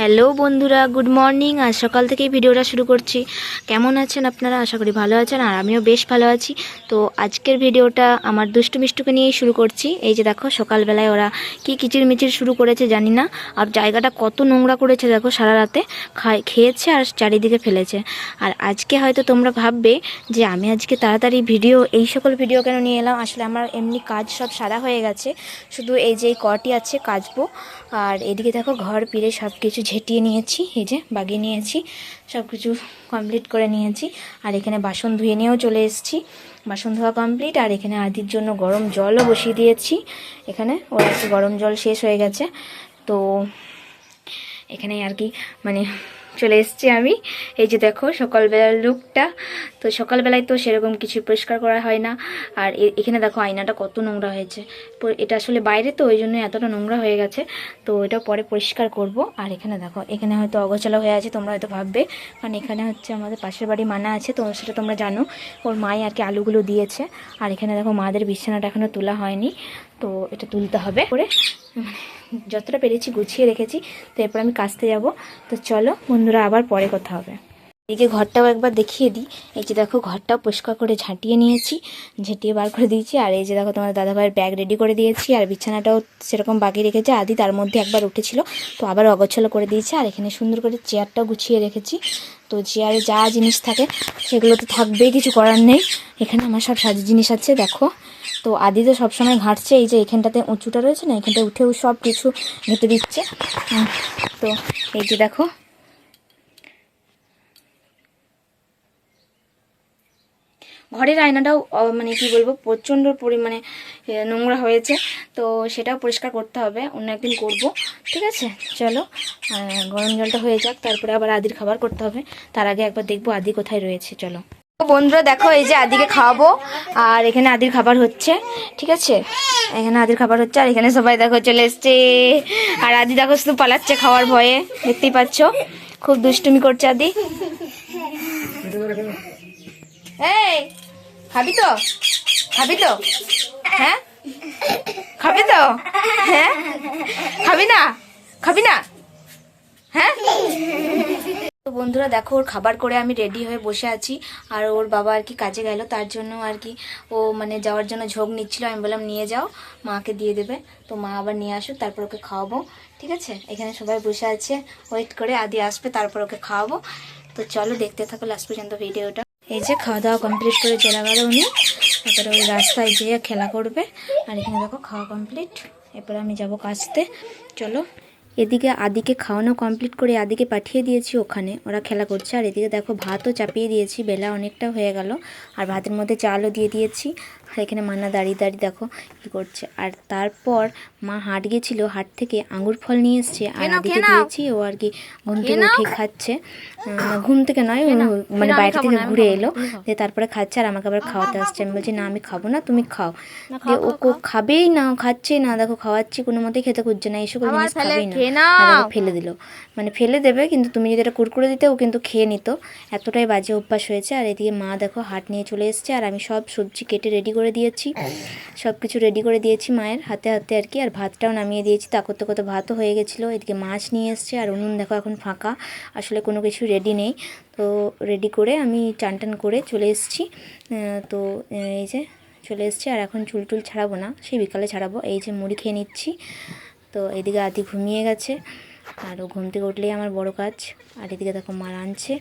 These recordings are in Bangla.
হ্যালো বন্ধুরা, গুড মর্নিং। আজ সকাল থেকেই ভিডিওটা শুরু করছি। কেমন আছেন আপনারা? আশা করি ভালো আছেন আর আমিও বেশ ভালো আছি। তো আজকের ভিডিওটা আমার দুষ্টু মিষ্টুকে নিয়েই শুরু করছি। এই যে দেখো, সকালবেলায় ওরা কি কিচির মিচির শুরু করেছে জানি না। আর জায়গাটা কত নোংরা করেছে দেখো সারা রাতে। খায়, খেয়েছে আর চারিদিকে ফেলেছে। আর আজকে হয়তো তোমরা ভাববে যে আমি আজকে তাড়াতাড়ি ভিডিও, এই সকল ভিডিও কেন নিয়ে এলাম? আসলে আমার এমনি কাজ সব সারা হয়ে গেছে। শুধু এই যে কটি আছে, কাচবো। আর এদিকে দেখো ঘর, পিড়ে সব কিছু ঝেঁটিয়ে নিয়েছি, এই যে বাগিয়ে নিয়েছি সব কিছু কমপ্লিট করে নিয়েছি। আর এখানে বাসন ধুয়ে নিয়েও চলে এসেছি। বাসন ধোয়া কমপ্লিট আর এখানে আদির জন্য গরম জলও বসিয়ে দিয়েছি। এখানে ওর গরম জল শেষ হয়ে গেছে। তো এখানে আর কি মানে চলে এসেছি আমি। এই যে দেখো, সকালবেলার লুকটা। তো সকালবেলায় তো সেরকম কিছু পরিষ্কার করা হয় না। আর এখানে দেখো, আয়নাটা কত নোংরা হয়েছে। এটা আসলে বাইরে তো, ওই জন্য এতটা নোংরা হয়ে গেছে। তো এটা পরে পরিষ্কার করব। আর এখানে দেখো, এখানে হয়তো অগোছালো হয়ে আছে, তোমরা হয়তো ভাববে। কারণ এখানে হচ্ছে আমাদের পাশের বাড়ি মানা আছে, তো সেটা তোমরা জানো। ওর মাই আর কি আলুগুলো দিয়েছে। আর এখানে দেখো, মাদের বিছানাটা এখনও তোলা হয়নি। তো এটা তুলতে হবে। করে যতটা পেরেছি গুছিয়ে রেখেছি, তো এরপর আমি কাচতে যাব। তো চলো বন্ধুরা, আবার পরে কথা হবে। এদিকে ঘরটাও একবার দেখিয়ে দিই। এই যে দেখো, ঘরটাও পরিষ্কার করে ঝাঁটিয়ে নিয়েছি, ঝাঁটিয়ে বার করে দিয়েছি। আর এই যে দেখো তোমার দাদাভাইয়ের ব্যাগ রেডি করে দিয়েছি, আর বিছানাটাও সেরকম বাকি রেখেছে। আদি তার মধ্যে একবার উঠেছিল, তো আবার অগোছালো করে দিয়েছি। আর এখানে সুন্দর করে চেয়ারটাও গুছিয়ে রেখেছি। তো চেয়ারে যা জিনিস থাকে, সেগুলো তো থাকবেই কিছু করার নেই। এখানে আমার সব সাজ জিনিস আছে, দেখো। তো আদি তো সবসময় ঘাঁটছে, এই যে এখানটাতে উঁচুটা রয়েছে না এখানটা উঠেও সব কিছু ঘেঁটে দিচ্ছে। তো এই যে দেখো ঘরের আয়নাটাও মানে কি বলব, প্রচণ্ড পরিমাণে নোংরা হয়েছে। তো সেটাও পরিষ্কার করতে হবে, অন্য একদিন করব। ঠিক আছে? চলো গরম জলটা হয়ে যাক, তারপরে আবার আদির খাবার করতে হবে। তার আগে একবার দেখব আদি কোথায় রয়েছে, চলো। বন্ধুরা, দেখো, এই যে আদিকে খাওয়াবো, আর এখানে আদির খাবার হচ্ছে। ঠিক আছে? এখানে আদির খাবার হচ্ছে, আর এখানে সবাই দেখো চলে এসছে। আর আদি দেখো শুধু পালাচ্ছে খাওয়ার ভয়ে, দেখতেই পাচ্ছ? খুব দুষ্টুমি করছে আদি। এই! খাবি তো? খাবি তো? হ্যাঁ? খাবি তো? হ্যাঁ? খাবি না? খাবি না? হ্যাঁ? বন্ধুরা, দেখো, ওর খাবার করে আমি রেডি হয়ে বসে আছি। আর ওর বাবা আর কি কাজে গেল, তার জন্য আর কি ও মানে যাওয়ার জন্য ঝোঁক নিচ্ছিল। আমি বললাম, নিয়ে যাও, মাকে দিয়ে দেবে। তো মা আবার নিয়ে আসুক, তারপর ওকে খাওয়াবো। ঠিক আছে? এখানে সবাই বসে আছে। ওয়েট করে আদি আসবে, তারপর ওকে খাওয়াবো। তো চলো, দেখতে থাকো লাস্ট পর্যন্ত ভিডিওটা এই যে খাওয়া দাওয়া কমপ্লিট করে চলে গেল উনি, তারপরে ওই রাস্তায় যেয়ে খেলা করবে। আর এখানে দেখো খাওয়া কমপ্লিট এরপরে আমি যাব কাজতে। চলো। এদিকে আদিকে খাওয়ানো কমপ্লিট করে আদিকে পাঠিয়ে দিয়েছি ওখানে। ওরা খেলা করছে। আর এদিকে দেখো ভাতও চাপিয়ে দিয়েছি। বেলা অনেকটা হয়ে গেল। আর ভাতের মধ্যে চালও দিয়ে দিয়েছি। আর এখানে মান্না দাঁড়িয়ে দাঁড়িয়ে দেখো কী করছে। আর তারপর মা হাট গেছিল। হাট থেকে আঙুর ফল নিয়ে এসছে। আর আদিকে দিয়েছি। ও আর কি ঘুম থেকে উঠে খাচ্ছে। ঘুম থেকে নয় মানে বাইরে থেকে ঘুরে এলো। দিয়ে তারপরে খাচ্ছে আর আমাকে আবার খাওয়াতে আসছে। আমি বলছি না আমি খাব না তুমি খাও। দিয়ে ও খাবেই না খাচ্ছেই না। দেখো খাওয়াচ্ছি কোনো মতেই খেতে খুঁজছে না। এইসব জিনিস খাবেই না। ফেলে দিল। মানে ফেলে দেবে, কিন্তু তুমি যদি এটা কুরকুরে দিতে, ও কিন্তু খেয়ে নিত। এতটাই বাজে অভ্যাস হয়েছে। আর এদিকে মা দেখো হাট নিয়ে চলে এসেছে। আর আমি সব সবজি কেটে রেডি করে দিয়েছি। সব কিছু রেডি করে দিয়েছি মায়ের। হাতে হাতে আর কি। আর ভাতটাও নামিয়ে দিয়েছি। তা করতে করতে ভাতও হয়ে গেছিল। এদিকে মাছ নিয়ে এসছে। আর উনুন দেখো এখন ফাঁকা। আসলে কোনো কিছু রেডি নেই। তো রেডি করে আমি চান টান করে চলে এসেছি। তো, এই যে চলে এসেছি। আর এখন চুল টুল ছাড়াবো না। সেই বিকালে ছাড়াবো। এই যে মুড়ি খেয়ে নিচ্ছি। তো এদিকে আদি ঘুমিয়ে গেছে আর ও ঘুম থেকে উঠলেই আমার বড় কাজ। আর এদিকে দেখো মা রাঁধছে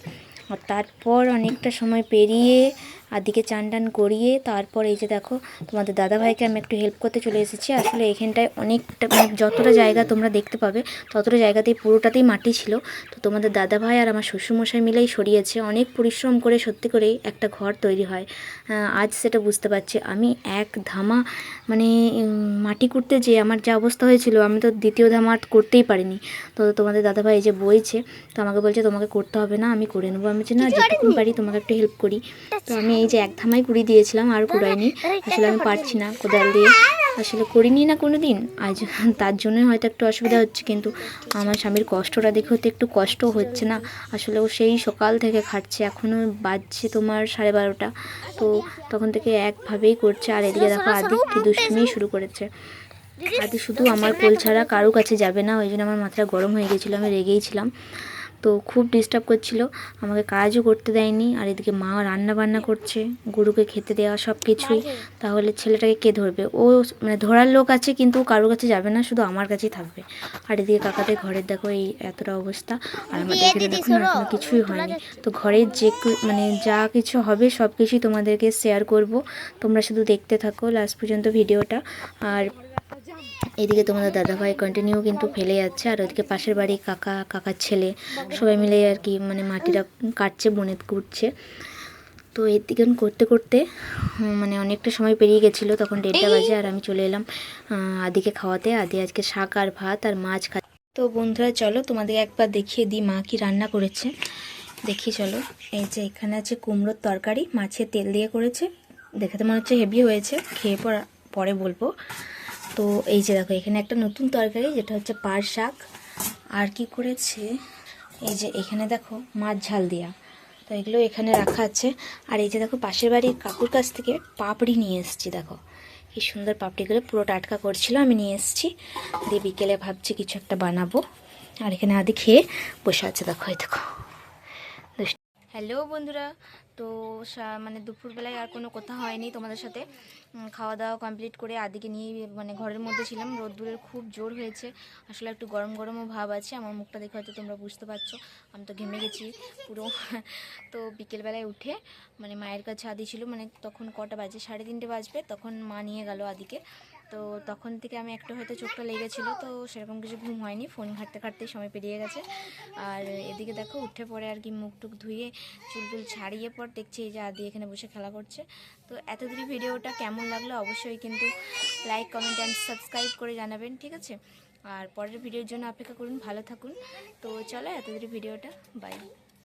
আর তারপর অনেকটা সময় পেরিয়ে আদিকে চান টান করিয়ে তারপর এই যে দেখো তোমাদের দাদাভাইকে আমি একটু হেল্প করতে চলে এসেছি। আসলে এখানটায় অনেকটা মানে যতটা জায়গা তোমরা দেখতে পাবে ততটা জায়গাতেই পুরোটাতেই মাটি ছিল। তো তোমাদের দাদাভাই আর আমার শ্বশুরমশাই মিলেই সরিয়েছে। অনেক পরিশ্রম করে সত্যি করেই একটা ঘর তৈরি হয়। আজ সেটা বুঝতে পারছি। আমি এক ধামা মানে মাটি করতে যে আমার যা অবস্থা হয়েছিল আমি তো দ্বিতীয় ধামা আর করতেই পারিনি। তো তোমাদের দাদাভাই এই যে বইছে তো আমাকে বলছে তোমাকে করতে হবে না আমি করে নেব। আমি বলছি না যেটুকুন পারি তোমাকে একটু হেল্প করি। তো আমি এই যে এক ধামাই কুড়ি দিয়েছিলাম, আর কুড়াইনি। আসলে আমি পারছি না কোদাল দিয়ে। আসলে করিনি না কোনো দিন আজ তার জন্যই হয়তো একটু অসুবিধা হচ্ছে, কিন্তু আমার স্বামীর কষ্টটা দেখে হতে একটু কষ্ট হচ্ছে না। আসলে ও সেই সকাল থেকে খাটছে এখনও বাজছে তোমার সাড়ে বারোটা। তো তখন থেকে একভাবেই করছে। আর এদিকে দেখো আদিক কি দুষ্টুমি শুরু করেছে। আদি শুধু আমার কোল ছাড়া কারও কাছে যাবে না, ওই জন্য আমার মাথাটা গরম হয়ে গেছিল, আমি রেগেই ছিলাম। তো খুব ডিস্টার্ব করছিল। আমাকে কাজও করতে দেয়নি আর এদিকে মা রান্না বান্না করছে গরুকে খেতে দেওয়া সব কিছুই তাহলে ছেলেটাকে কে ধরবে? ও মানে ধরার লোক আছে কিন্তু ও কারোর কাছে যাবে না শুধু আমার কাছেই থাকবে। আর এদিকে কাকাদের ঘরের দেখো এই এতটা অবস্থা আর আমাদের এখানে দেখো এখনও কিছুই হয়নি। তো ঘরের যে মানে যা কিছু হবে সব কিছুই তোমাদেরকে শেয়ার করব। তোমরা শুধু দেখতে থাকো লাস্ট পর্যন্ত ভিডিওটা। আর এদিকে তোমাদের দাদাভাই কন্টিনিউ কিন্তু ফেলে যাচ্ছে, আর ওদিকে পাশের বাড়ি কাকা, কাকার ছেলে, সবাই মিলে আর কি মানে মাটিটা কাটছে, বনে কুটছে তো এর দিকে করতে করতে মানে অনেকটা সময় পেরিয়ে গেছিল, তখন দেড়টা বাজে আর আমি চলে এলাম আদিকে খাওয়াতে। আদি আজকে শাক আর ভাত আর মাছ খা তো বন্ধুরা চলো তোমাদের একবার দেখিয়ে দিই মা কি রান্না করেছে। দেখি চলো, এই যে এখানে আছে কুমড়োর তরকারি, মাছের তেল দিয়ে করেছে। দেখে তো মনে হচ্ছে হেভি হয়েছে, খেয়ে পর পরে বলব। তো এই যে দেখো, এখানে একটা নতুন তরকারি, যেটা হচ্ছে পার শাক। আর কি করেছে? এই যে এখানে দেখো, মাছ ঝাল দেওয়া তো এগুলো এখানে রাখা আছে। আর এই যে দেখো, পাশের বাড়ির কাকুর কাছ থেকে পাপড়ি নিয়ে এসেছি, দেখো। কি সুন্দর পাপড়িগুলো পুরো টাটকা করছিল, আমি নিয়ে এসেছি। দিয়ে বিকেলে ভাবছি কিছু একটা বানাবো। আর এখানে আদি খেয়ে বসে আছে, দেখো, এই দেখো। হ্যালো বন্ধুরা তো মানে দুপুরবেলায় আর কোনো কথা হয়নি তোমাদের সাথে। খাওয়া দাওয়া কমপ্লিট করে আদিকে নিয়ে মানে ঘরের মধ্যে ছিলাম। রোদ্দুরের খুব জোর হয়েছে। আসলে একটু গরম গরমও ভাব আছে। আমার মুখটা দেখে হয়তো তোমরা বুঝতে পারছ। আমি তো ঘেমে গেছি পুরো। তো বিকেলবেলায় উঠে মানে মায়ের কাছে আদি ছিল মানে তখন কটা বাজে? সাড়ে তিনটে বাজবে। তখন মা নিয়ে গেল আদিকে। তো তখন থেকে আমি একটু হয়তো চোখটা লেগেছিলো, তো সেরকম কিছু ঘুম হয়নি, ফোন ঘাঁটতে ঘাঁটতেই সময় পেরিয়ে গেছে। আর এদিকে দেখো, উঠে পরে আর কি মুখ টুক ধুয়ে চুল টুল ছাড়িয়ে পর দেখছি এই যে আদি এখানে বসে খেলা করছে। তো এতদিন ভিডিওটা কেমন লাগল অবশ্যই কিন্তু লাইক কমেন্ট অ্যান্ড সাবস্ক্রাইব করে জানাবেন, ঠিক আছে? আর পরের ভিডিওর জন্য অপেক্ষা করুন, ভালো থাকুন। তো চলো এতদিন ভিডিওটা বাই